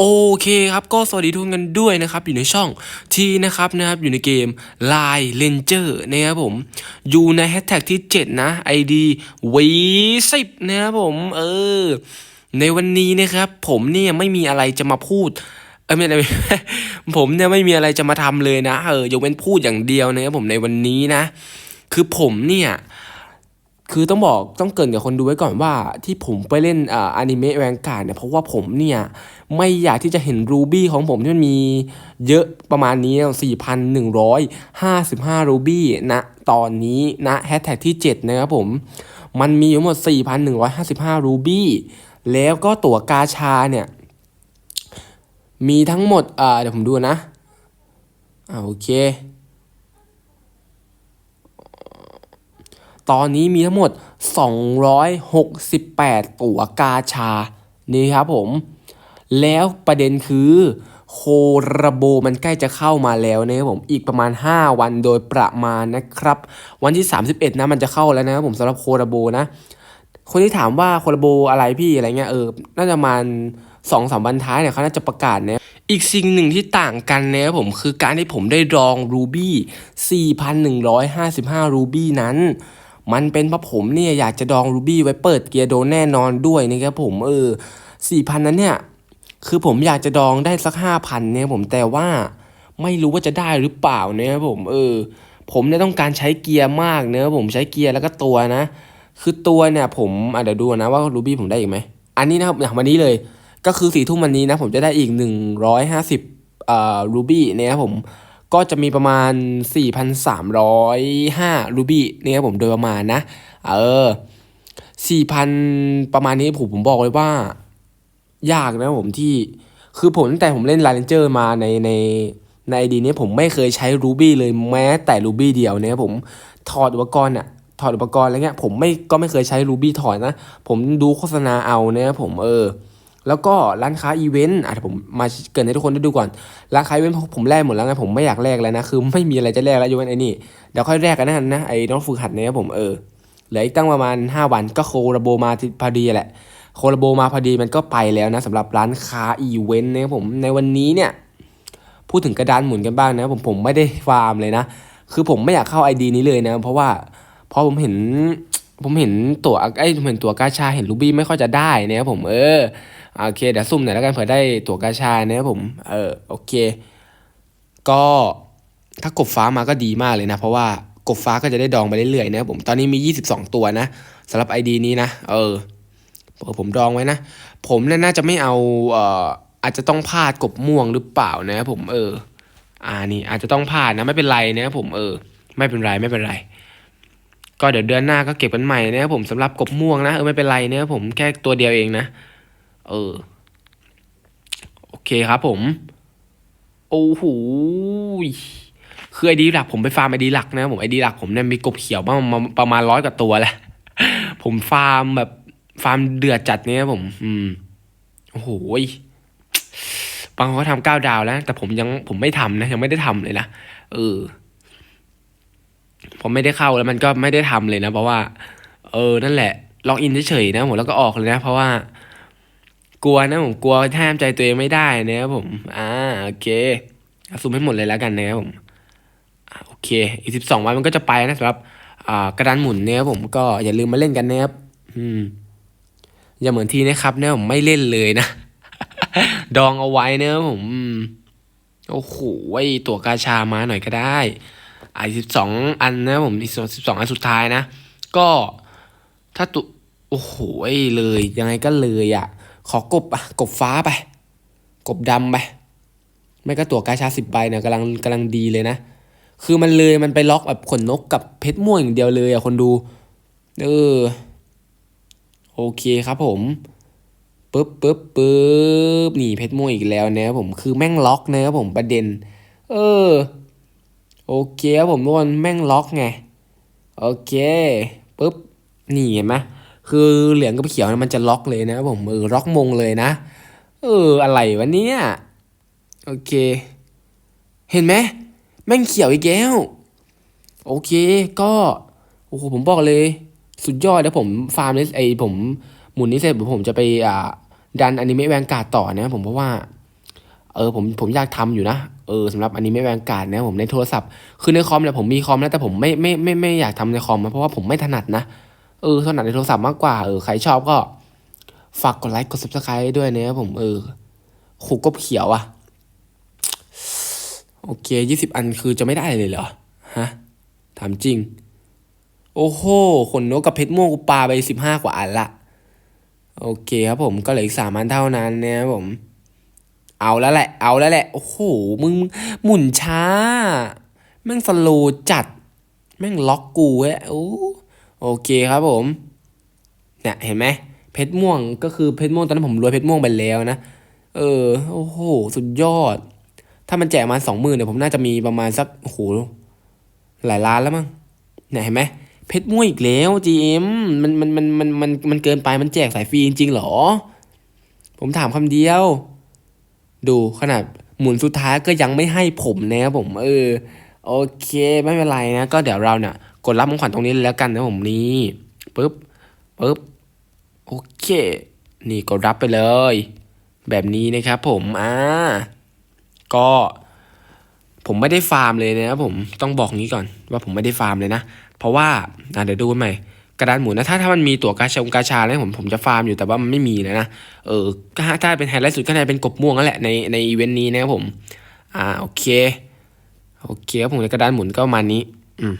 โอเคครับ ก็สวัสดีทุกคนกันด้วยนะครับ อยู่ในช่องทีนะครับนะครับ อยู่ในเกม Line Ranger นะครับผม อยู่ในแฮชแท็กที่ 7 นะ ID วีสิบนะครับผม เออ ในวันนี้นะครับ ผมเนี่ยไม่มีอะไรจะมาพูด เออไม่ไม่ผมเนี่ยไม่มีอะไรจะมาทำเลยนะ เออยกเว้นพูดอย่างเดียวนะครับผมในวันนี้นะ คือผมเนี่ย คือต้องบอกต้องเกินกับคนดูไว้ก่อนว่าที่ผมไปเล่นอ่าอนิเมะแวงการ์ดเนี่ยเพราะว่าผมเนี่ยไม่อยากที่จะเห็นรูบี้ของผมที่มันมีเยอะประมาณนี้ 4,155 รูบี้นะตอนนี้นะแฮชแท็กที่ 7 นะครับผม มันมีอยู่หมด 4,155 รูบี้แล้วก็ตั๋วกาชาเนี่ย มีทั้งหมดอ่าเดี๋ยวผมดูนะอ่าโอเค ตอนนี้มีทั้งหมด 268 ตั๋วกาชา นี่ครับผม แล้วประเด็นคือโคระโบมันใกล้จะเข้ามาแล้วนะครับผมอีกประมาณ 5 วันโดยประมาณนะครับ วันที่ 31 นะมันจะเข้าแล้วนะครับผมสำหรับโคระโบนะ คนที่ถามว่าโคระโบอะไรพี่อะไรเงี้ยเออน่าจะประมาณสองสามวันท้ายเนี่ยเขาน่าจะประกาศนะอีกสิ่งหนึ่งที่ต่างกันนะครับผมคือการที่ผมได้รองรูบี้4,155รูบี้นั้น มันเป็นเพราะผมเนี่ยอยากจะดองรูบี้ไว้เปิดเกียร์โดนแน่นอนด้วยนะครับผมเออสี่พันนั้นเนี่ย คือผมอยากจะดองได้สักห้าพันเนี่ยผมแต่ว่าไม่รู้ว่าจะได้หรือเปล่าเนี่ยผมเออ ผมเนี่ยต้องการใช้เกียร์มากเนะผมใช้เกียร์แล้วก็ตัวนะ คือตัวเนี่ยผมอะเดี๋ยวดูนะว่ารูบี้ผมได้อีกไหมอันนี้นะครับอย่างวันนี้เลยก็คือสี่ทุ่มวันนี้นะผมจะได้อีกหนึ่งร้อยห้าสิบอ่ารูบี้เนี่ยครับผม ก็จะมีประมาณ 4,305 รูบี้เนี่ยครับผมโดยประมาณนะ เออ 4,000 ประมาณนี้ผมผมบอกเลยว่า ยากนะผมที่ คือผมตั้งแต่ผมเล่น l า n นเจอร์มาในในในไอดีนี้ผมไม่เคยใช้รูบี้เลยแม้แต่รูบี้เดียวเนี่ยผมถอดอุปกรณ์อะถอดอุปกรณ์อะไรเงี้ยผมไม่ก็ไม่เคยใช้รูบี้ถอดนะ ผมดูโฆษณาเอาเนี่ยผมเออ แล้วก็ร้านค้าอีเวนต์อะผมมาเกินให้ทุกคนได้ดูก่อน ร้านค้าอีเวนต์ผมแลกหมดแล้วไงผมไม่อยากแลกแล้วนะ คือไม่มีอะไรจะแลกแล้วยกเว้นไอ้นี่ เดี๋ยวค่อยแลกกันนะนะไอ้น้องฝึกหัดเนี่ยผมเออ เหลืออีกตั้งประมาณ 5 วันก็โคระโบมาพอดีแหละ โคระโบมาพอดีมันก็ไปแล้วนะสำหรับร้านค้าอีเวนต์นะครับผม ในวันนี้เนี่ย พูดถึงกระดานหมุนกันบ้างนะผมผมไม่ได้ฟาร์มเลยนะ คือผมไม่อยากเข้า ID นี้เลยนะ เพราะว่าพอผมเห็นผมเห็นตัวไอ้ผมเห็นตัวกาชาเห็นรูบี้ไม่ค่อยจะได้นะครับผมเออ โอเคเดี๋ยวซุ่มหน่อยแล้วกันเผื่อได้ตั๋วกาชานะครับผม เออโอเค ก็ถ้ากบฟ้ามาก็ดีมากเลยนะ เพราะว่ากบฟ้าก็จะได้ดองไปเรื่อยๆนะครับผมตอนนี้มี 22 ตัวนะสำหรับ ID นี้นะ เออผมดองไว้นะ ผมเนี่ยน่าจะไม่เอาเอ่ออาจจะต้องพลาดกบม่วงหรือเปล่านะครับผมเออ อ่านี่อาจจะต้องพลาดนะไม่เป็นไรนะครับผมเออ ไม่เป็นไรไม่เป็นไร ก็เดี๋ยวเดือนหน้าก็เก็บกันใหม่นะครับผมสำหรับกบม่วงนะเออไม่เป็นไรนะครับผมแค่ตัวเดียวเองนะ เออ โอเคครับผม โอ้โหคือไอดีหลักผมไปฟาร์มไอดีหลักนะผมไอดีหลักผมเนี่ยมีกบเขียวมามาประมาณร้อยกว่าตัวแหละ ผมฟาร์มแบบฟาร์มเดือดจัดเนี่ยผม อืม โอ้โหบางคนเขาทำเก้าดาวแล้ว แต่ผมยังผมไม่ทำนะ ยังไม่ได้ทำเลยนะ เออ ผมไม่ได้เข้าแล้วมันก็ไม่ได้ทำเลยนะ เพราะว่า เออ นั่นแหละล็อกอินเฉยๆนะผมแล้วก็ออกเลยนะ เพราะว่า กลัวนะผมกลัวแทมใจตัวเองไม่ได้นะครับผม อ่าโอเคซูมให้หมดเลยแล้วกันนะครับผมอ่าโอเค อีกสิบสองวันมันก็จะไปนะสำหรับอ่ากระดานหมุนเนี่ยผมก็อย่าลืมมาเล่นกันนะครับอืมอย่าเหมือนทีนะครับเนี่ยผมไม่เล่นเลยนะ ดองเอาไว้เนะครับผมโอ้โหไอตัวกาชามาหน่อยก็ได้ไอสิบสองอันนะผมอีกสิบสองอันสุดท้ายนะ ก็ถ้าตุโอ้โหเลยยังไงก็เลยอะ ขอกบอะกบฟ้าไป กบดำไป ไม่ก็ตัวกาชาสิบใบเนี่ยกำลังกำลังดีเลยนะ คือมันเลยมันไปล็อกแบบขนนกกับเพชรม่วงอย่างเดียวเลยอะคนดู เออ โอเคครับผมปึ๊บปึ๊บปึ๊บนี่เพชรม่วงอีกแล้วนะครับผมคือแม่งล็อกนะครับผมประเด็น เออ โอเคครับผมทุกคนแม่งล็อกไง โอเคปึ๊บนี่เห็นไหม คือเหลืองกับเขียวมันจะล็อกเลยนะผมเออล็อกมงเลยนะ เอออะไรวะเนี่ยโอเค เห็นไหมแม่งเขียวอีกแล้วโอเค ก็โอ้โหผมบอกเลย สุดยอดแล้วผมฟาร์มนี้ไอผมหมุนนี้เสร็จผมจะไปอ่าดันอนิเมะแวงการ์ดต่อนะผมเพราะว่า เออผมผมอยากทำอยู่นะเออสำหรับอนนี้ไม่แวงการนะผมในโทรศัพท์คือในคอมเนี่ยผมมีคอมนะแต่ผมไม่ไม่ไม่ไม่อยากทำในคอมเพราะว่าผมไม่ถนัดนะ เออถนัดในโทรศัพท์มากกว่าเออใครชอบก็ ฝากกดไลค์กด subscribe ด้วยนะครับผมเออหูกบเขียวอะโอเคยี่สิบอันคือจะไม่ได้เลยเหรอฮะถามจริง โอ้โหขนนกกับเพชรม่วงกูปาไปสิบห้ากว่าอันละโอเคครับผมก็เหลืออีกสามอันเท่านั้นนะครับผม เอาแล้วแหละ เอาแล้วแหละ โอ้โห มึงหมุนช้า แม่งสโลว์จัด แม่งล็อกกูเว้ยโอ้ โอเคครับผมเนี่ยเห็นไหมเพชรม่วงก็คือเพชรม่วงตอนนั้นผมรวยเพชรม่วงไปแล้วนะ เออโอ้โหสุดยอด ถ้ามันแจกมาสองหมื่นเนี่ยผมน่าจะมีประมาณสักโอ้โหหลายล้านแล้วมั้งเนี่ยเห็นไหมเพชรม่วงอีกแล้ว GM มันมันมันมันมันมันเกินไปมันแจกสายฟรีจริงๆเหรอ ผมถามคำเดียว ดูขนาดหมุนสุดท้ายก็ยังไม่ให้ผมนะครับผม เออ โอเคไม่เป็นไรนะ ก็เดี๋ยวเราเนี่ย กดรับของขวัญตรงนี้แล้วกันนะผมนี่ปึ๊บปึ๊บโอเค นี่กดรับไปเลย แบบนี้นะครับผมอ่าก็ผมไม่ได้ฟาร์มเลยนะครับผมต้องบอกงี้ก่อนว่าผมไม่ได้ฟาร์มเลยนะ เพราะว่าเดี๋ยวดูใหม่กระดานหมุนนะถ้าถ้ามันมีตั๋วกาชงกาชาแล้วผมผมจะฟาร์มอยู่แต่ว่ามันไม่มีเลยนะเออถ้าถ้าเป็นไฮไลท์สุดก็น่าจะเป็นกบม่วงนั่นแหละในในอีเวนต์นี้นะครับผม อ่าโอเค โอเคผมในกระดานหมุนก็ประมาณนี้ อืม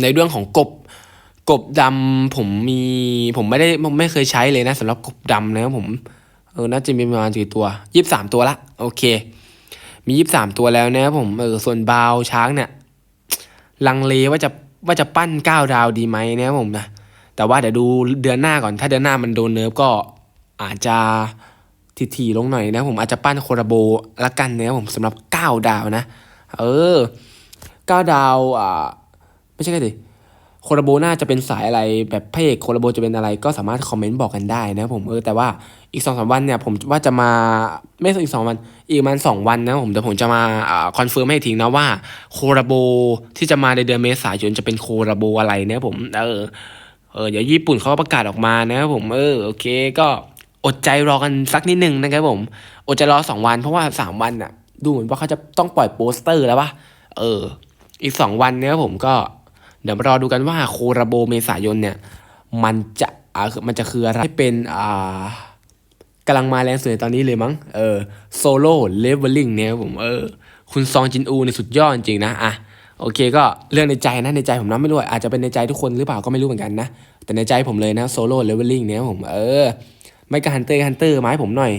ในเรื่องของกบกบดำผมมีผมไม่ได้ผมไม่เคยใช้เลยนะสำหรับกบดำนะครับผมเออน่าจะมีประมาณกี่ตัวยี่สิบสามตัวละโอเค มียี่สิบสามตัวแล้วนะครับผมเออส่วนบาวช้างเนี่ย ลังเลว่าจะว่าจะปั้นเก้าดาวดีไหมนะครับผมนะแต่ว่าเดี๋ยวดูเดือนหน้าก่อนถ้าเดือนหน้ามันโดนเนิร์ฟก็อาจจะทีๆลงหน่อยนะผมอาจจะปั้นโคราโบละกันนะครับผมสำหรับเก้าดาวนะ เออเก้าดาวอ่า ไม่ใช่ก็ดิโคราโบน่าจะเป็นสายอะไรแบบพระเอกโคราโบจะเป็นอะไรก็สามารถคอมเมนต์บอกกันได้นะผมเออแต่ว่าอีกสองสามวันเนี่ยผมว่าจะมาไม่ใช่อีกสองวันอีกประมาณสองวันนะผมเดี๋ยวผมจะมาคอนเฟิร์มให้ทีนะว่าโคราโบที่จะมาในเดือนเมษายนจะเป็นโคราโบอะไรเนี่ยผมเออเออเดี๋ยวญี่ปุ่นเขาประกาศออกมานะผมเออโอเคก็อดใจรอกันสักนิดนึงนะครับผมอดใจรอสองวันเพราะว่าสามวันน่ะดูเหมือนว่าเขาจะต้องปล่อยโปสเตอร์แล้วปะเออ อีกสองวันเนี่ยผมก็ เดี๋ยวมารอดูกันว่าโคราโบเมษายนเนี่ยมันจะอ่ามันจะคืออะไรเป็นอ่ากำลังมาแรงสุดในตอนนี้เลยมั้งเออโซโล่เลเวลลิ่งเนี่ยผมเออคุณซองจินอูในสุดยอดจริงๆนะอะโอเคก็เรื่องในใจนะในใจผมนะไม่รู้อาจจะเป็นในใจทุกคนหรือเปล่าก็ไม่รู้เหมือนกันนะ แต่ในใจผมเลยนะโซโล่เลเวลลิ่งเนี่ยผมเออไม่ก็ฮันเตอร์ฮันเตอร์มาให้ผมหน่อย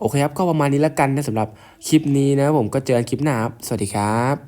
โอเคครับ ก็ประมาณนี้แล้วกันนะสำหรับคลิปนี้นะผมก็เจอกันคลิปหน้าครับ สวัสดีครับ